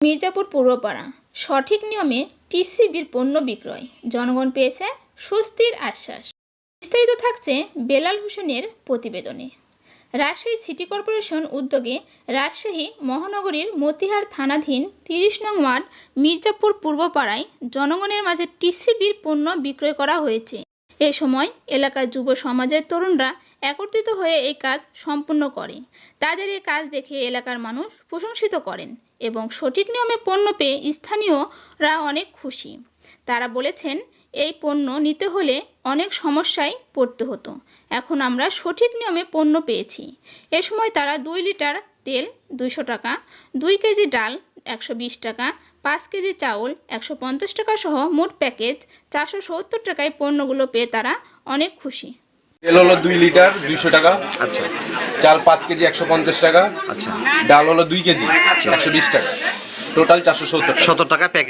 মির্জাপুর পূর্বপাড়া। সঠিক নিয়মে টিসিবির পণ্য বিক্রয়। জনগণ পেয়েছে স্বস্তির আশ্বাস। বিস্তারিত থাকছে বেলাল হোসেনের প্রতিবেদনে। রাজশাহী সিটি কর্পোরেশন উদ্যোগে রাজশাহী মহানগরীর মতিহার থানাধীন তিরিশ নং ওয়ার্ড মির্জাপুর পূর্বপাড়ায় জনগণের মাঝে টিসিবির পণ্য বিক্রয় করা হয়েছে। এ সময় এলাকার যুব সমাজের তরুণরা একত্রিত হয়ে এই কাজ সম্পূর্ণ করে তাদের এই কাজ দেখে এলাকার মানুষ প্রশংসিত করেন এবং সঠিক নিয়মে পণ্য পেয়ে স্থানীয়রা অনেক খুশি। তারা বলেছেন, এই পণ্য নিতে হলে অনেক সমস্যায় পড়তে হতো। এখন আমরা সঠিক নিয়মে পণ্য পেয়েছি। এ সময় তারা দুই লিটার তেল, দুইশো টাকা, দুই কেজি ডাল একশো বিশ টাকা পাঁচ কেজি চাউল একশো পঞ্চাশ টাকা সহ মোট প্যাকেজ চারশো সত্তর টাকায় পণ্যগুলো পেয়ে তারা অনেক খুশি। তেল হলো দুই লিটার দুইশো টাকা। আচ্ছা। চাল পাঁচ কেজি একশো পঞ্চাশ টাকা। আচ্ছা। ডাল হলো দুই কেজি একশো বিশ টাকা। টোটাল চারশো সত্তর টাকা। সত্তর টাকা প্যাকেট